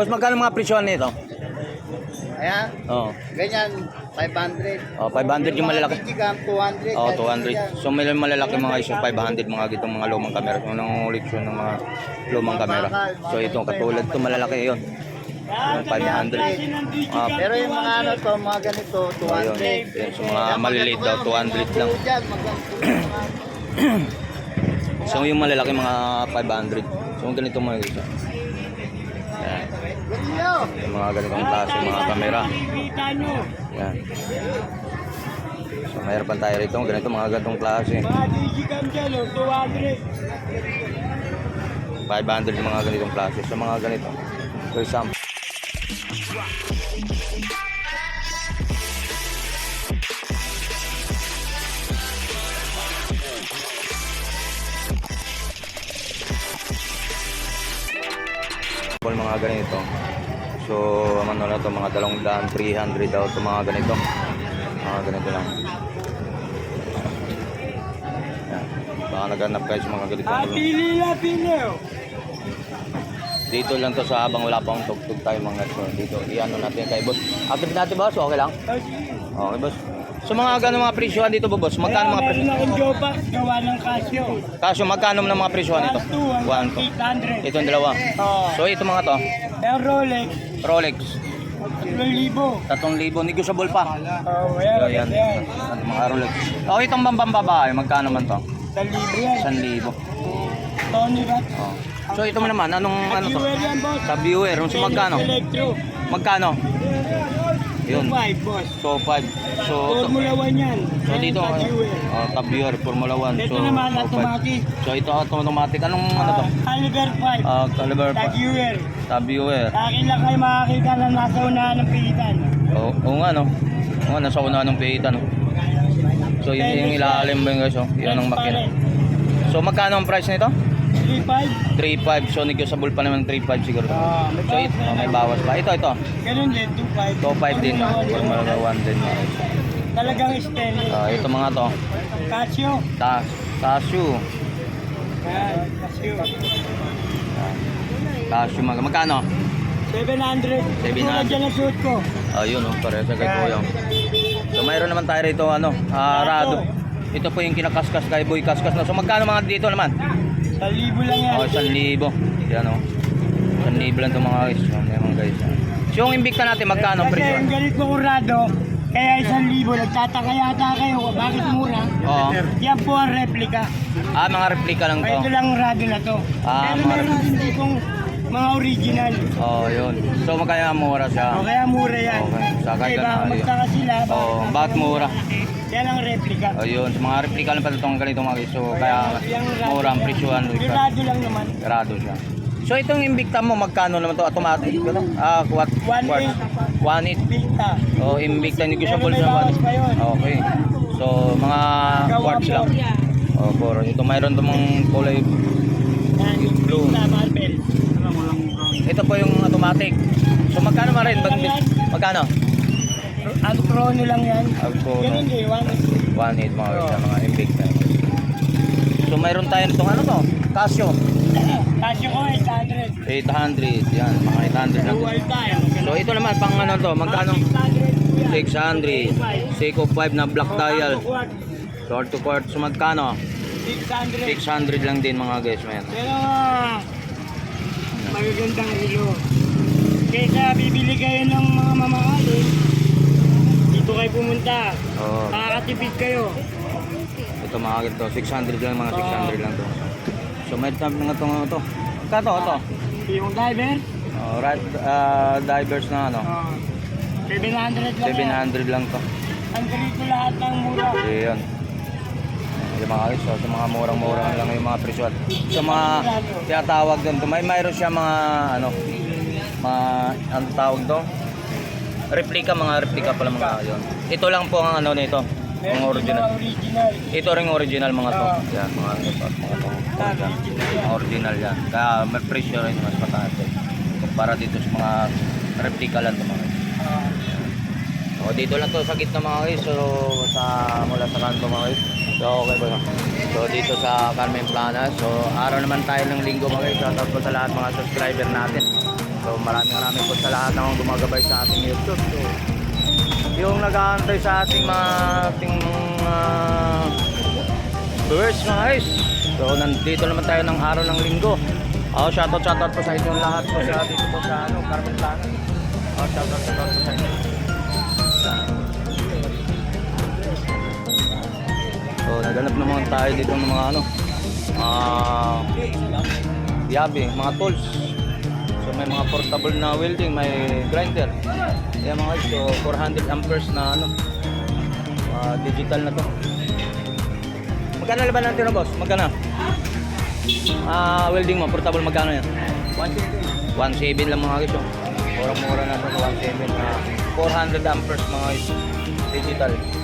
Boss, magkano mga presyo nito? Ayan, Oo. ganyan, 500. Oh, 500 yung malalaki. Digicam, 200. Oh, Ganyan. 200. So may malalaki mga yung 500 mga gitong mga lumang kamera. Yung nangungulit yun ng mga lumang kamera. So ito, katulad to malalaki yun. Yung 500. Ah, Pero yung mga ano to, mga ganito, oh, yun. 200. Yun, So mga maliliit daw, 200 lang. Diyan, So yung malalaki mga 500. So ganito mga guys. Yung mga ganitong klase mga kamera. Yan. So mayroon pa tayo rito, ganito mga ganitong klase. 500 yung mga ganitong klase. So mga ganito. For example. Mga ganito. So, ano na to mga dalawang daan, 300 daw to mga ganito. Mga ganito lang. Yan. Baka naghanap kayo sa mga ganito. Pili na pili. Dito lang to sa habang wala pang tugtog tayo mga so dito. Iano natin kay boss. Active natin boss, okay lang? Okay boss. So mga gano mga presyohan dito boss? Magkano mga Meron presyohan? akong Jopax, gawa ng Casio. Kaso magkano ng mga presyohan ito? One, 1 two, 800. Itong dalawa. So ito mga to, Yung Rolex, Rolex, 3,000. 3,000 negotiable pa. Oo, So, ayan, yan, ayan. mga Rolex. Oh, itong bambang babae, magkano man to? 1,000 yan. 1,000. Tony Rat. Oh. So ito mo naman, anong ano to? Viewer yan, boss. Sa viewer, so magkano? Electro. Magkano? Yun. 5, boss. So 5. So Formula 1 yan. So dito, viewer. uh, top viewer, Formula 1. Ito So, naman, so, automatic. So ito automatic. Anong ano to? Ah, Caliber 5. Uh, caliber Sa pa. viewer. Top viewer. Sa akin lang kayo makakita na nasa unahan ng pilitan. Oo oo nga no. Oo nga, nasa una ng pita no. So yun yung ilalim ba yung guys oh. Yun ang makina. So magkano ang price nito? 3,500. 3.5. So negotiable pa naman 3.5 siguro. Ah, may So ito, oh, may bawas pa. Ito, ito. Ganun din, 2,500. 2.5 din. Formula 1 din. Talagang stainless. Uh, ito mga to. Casio. Ta Casio. Casio. Casio mag magkano? 700. 700. Tulad dyan ang suit ko. Ayun oh, pareho sa kay Kuya. So mayroon naman tayo rito ano, ah, Rado. Ito po yung kinakaskas kay Boy Kaskas no. So magkano mga dito naman? Sa libo lang yan. Oh, 1,000. Yan oh. 1,000 lang 'tong mga guys. Yan mga guys. So yung Invicta natin magkano Kasi presyo? ang galit ko kurado, kaya isang libo. Nagtataka yata kayo, bakit mura? Oo. Yan po ang replica. Ah, mga replika lang Ito to. lang ang na to. Ah, Pero mga- meron din ditong mga original. Oh, yun. So magkano mura siya? O kaya mura yan. Okay, saka Kasi ka baka na- magtaka sila. Oo, bakit mura? Yan ang replica. Ayun, so mga replika lang pala itong ganito mga guys. So kaya mura ang yan. presyohan. Yung rado lang naman. Grado siya. So itong Invicta mo magkano naman to automatic? Ah, what? One eight. 1.8. Pinta. Oh, Invicta negotiable Pero may sa bawas pa yun. Okay. So, mga Gawa quartz lang. po. Oh, for ito mayroon itong kulay. Yan, yung Blue. Pinta, marble. Ito po yung automatic. So, magkano ma rin? Mag, magkano? Ang chrono lang yan. Ang chrono. Ganun din, one 1.8 mga guys, mga Invicta. So, mayroon tayo itong ano to? Casio. Kasyo ko 800. 800. Yan, mga 800 lang. So, ito naman, pang ano to? Magkano? 600. Seiko 5 na black dial. Short to quart. So, magkano? 600. 600 lang din mga guys. Mayan. Pero magagandang relo. Kaysa bibili kayo ng mga mamahalin, dito kayo pumunta. Oh. Makakatipid kayo. Ito mga ganito, 600 lang mga 600 lang to. So may tab mga to ano to. Kato ito. Yung diver, Oh, right uh, divers na ano. ah, 700 lang yan. 700 lang to. Ang ganito lahat ng mura. Ayun. Yung mga so, sa mga murang-murang lang yung mga presyo. Sa mga tinatawag doon, may mayroon siya mga ano, mga ang tawag do? Replika, mga replika pala mga yun. Ito lang po ang ano nito, din original. Ito ring original mga to. Yan, mga ano to, mga to. Mga original yan. Kaya may presyo rin mas mataas eh. Kumpara dito sa mga replika lang to mga. O dito lang to sa gitna mga guys. So sa mula sa kanto mga guys. So, okay ba? So, dito sa Carmen Plana. So, araw naman tayo ng linggo mga guys. Shoutout po sa lahat mga subscriber natin. So, maraming maraming po sa lahat ng gumagabay sa ating YouTube. So, yung nag-aantay sa ating mga ating mga viewers mga guys. So, nandito naman tayo ng araw ng linggo. Oh, shoutout shoutout po sa inyong lahat po sa dito po sa ano, Carmen Plana. Oh, shoutout shoutout po sa inyo. So, naganap naman tayo dito ng mga ano, ah, yabi, mga tools. So, may mga portable na welding, may grinder. Yan mga guys, so 400 amperes na ano, ah, digital na to. Magkano laban natin na boss? Magkano? Ah, welding mo, portable magkano yan? 1.7 1.7 lang mga guys. oh. Murang-mura na ito, 1.7 na 400 amperes mga guys. Digital.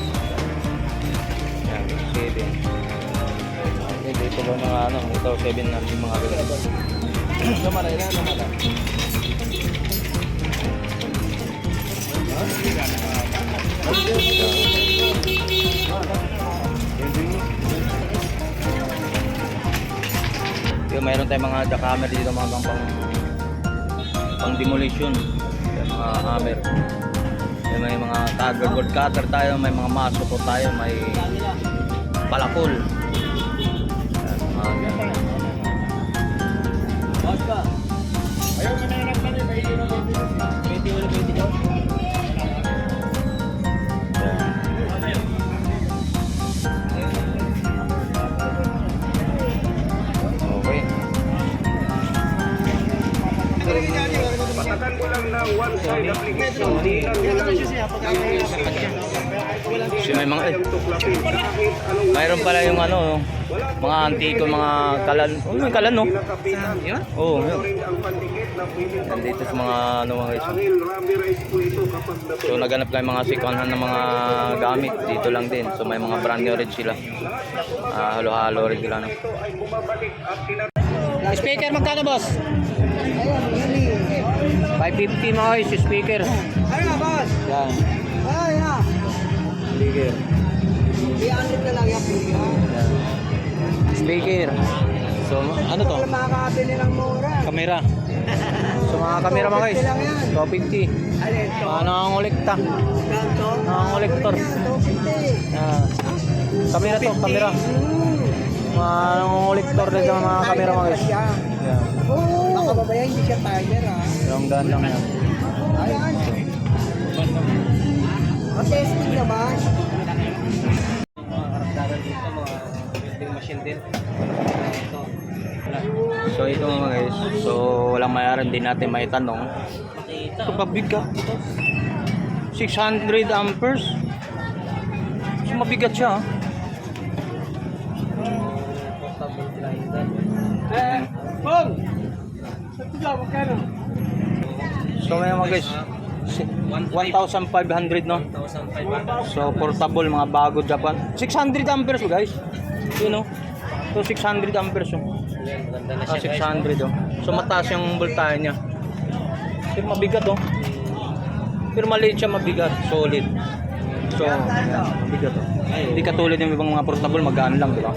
7. Okay, dito ba mga ano, ito 7 na yung mga ganito. Lumala, ilan lumala? Yung mayroon tayong mga jackhammer dito mga pang, pang demolition. Yung mga hammer. Yung may mga tagger board cutter tayo, may mga maso po tayo, may palakol. So, may mga eh, mayroon pala yung ano, mga antiko, mga kalan. Oh, may kalan no? Oo, oh, yun. Nandito sa mga ano mga guys. So naganap kayo mga second hand ng mga gamit dito lang din. So may mga brand new rin sila. Ah, halo-halo rin sila. No? Speaker magkano boss? 550 mga guys, speaker. Ano nga, boss? Yan, Ay, na. speaker. I-unlock na lang. Yan. Speaker. So ano to? Makakabili ng mura. Kamera. So mga kamera mga guys. lang yan. 250. Ano ito? Mga nangangolekta. Nangangolektor. Yan, 250. Yan. Kamera to, kamera. Mga nangangolektor din sa mga kamera mga guys. Yan. Oo. Baka babaya, hindi siya timer ah. Yung daan lang yan. Ayan. Matesting naman. So ito mga guys. So walang mayaran din natin may tanong. Ito pabigat. 600 amperes. So mabigat siya. So may mga guys. si- 1,500 no? So portable mga bago Japan. 600 amperes oh, guys. Yun no? So 600 amperes oh. Ah, 600 oh. So mataas yung voltahe niya. Pero mabigat oh. Pero maliit siya mabigat, solid. So, mabigat oh. Hindi katulad yung ibang mga portable, magaan lang, di ba?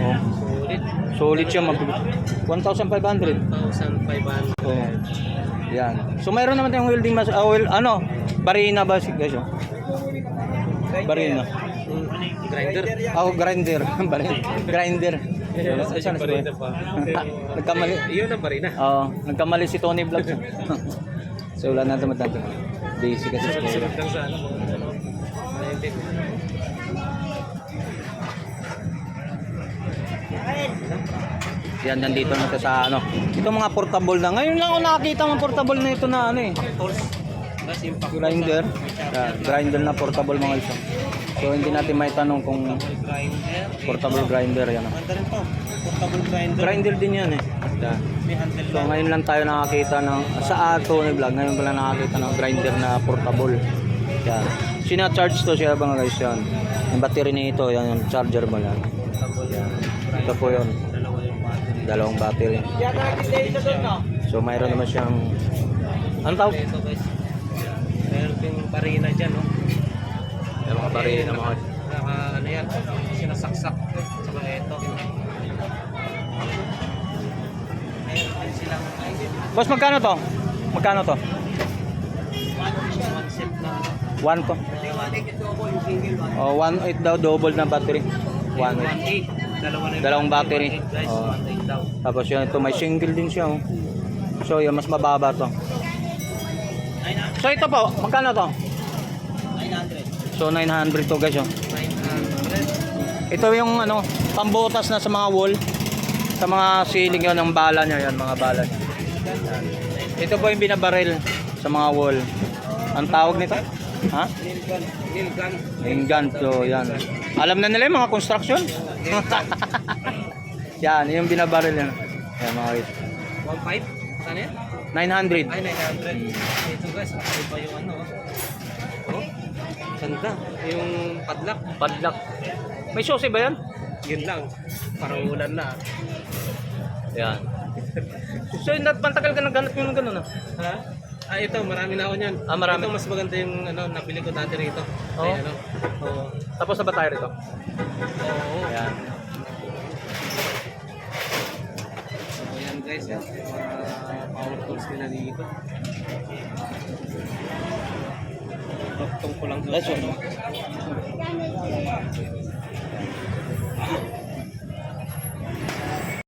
Oh. Solid siya, mabigat. 1,500. 1,500. Oh. Yan. So, mayroon naman tayong welding mas, ah, well, ano, barina ba si guys oh? Barina. Grinder? Oh, grinder. Barina. grinder. Saan na si Kuya? Nagkamali. Iyon ang barina. Oo, nagkamali si Tony Vlog. so wala na natin. Busy kasi lang sa ano. Yan, nandito na ito sa ano. Ito mga portable na. Ngayon lang ako nakakita ng portable na ito na ano eh. Grinder. Yan, grinder na portable mga isa. So hindi natin may tanong kung portable grinder yan. rin to. Portable grinder. Grinder din yan eh. Handle So ngayon lang tayo nakakita ng sa ato ni vlog ngayon pala nakakita ng grinder na portable. Yan. Sina-charge to siya mga guys yan. Yung battery nito yan yung charger mo lang. Yan. Ito po yun. Dalawang battery. So mayroon naman siyang ano tawag? Meron yung barina dyan, no? Yung mga battery na mga Naka, ano yan, sinasaksak. Saka ito. Meron Boss, magkano to? Magkano to? one to. Oh, one eight daw double na battery. One eight. 1.8. Dalawa na Dalawang battery. 1.8 guys, Oh. 1.8 daw. Tapos yan ito may single din siya. Oh. So yun mas mababa to. So ito po, magkano to? 900. So 900 to guys. Oh. 900. Ito yung ano, pambutas na sa mga wall. Sa mga ceiling yun, ang bala niya yan, mga bala niya. Yan. Ito po yung binabaril sa mga wall. Ang tawag nito? Ha? Nail gun. Nail gun, so yan. Alam na nila yung mga construction? yan, yung binabaril yan. Yan mga guys. 1.5? Saan yan? 900. Ay, 900. Ito guys, ano pa yung ano? Oh, ganda. Yung padlock. Padlock. May susi ba yan? Yun lang. Parang ulan na. Yan. So, yung pantagal ka nagganap yung gano'n ah. Ha? Ah, ito, marami na ako niyan. Ah, marami. Ito, mas maganda yung ano, nabili ko dati rito. Oo. Ay, ano. Oo. Tapos na ba tayo rito? Oo. Ayan. So, yan guys, yan. Mga power tools nila dito. Tungkol lang doon. That's ano.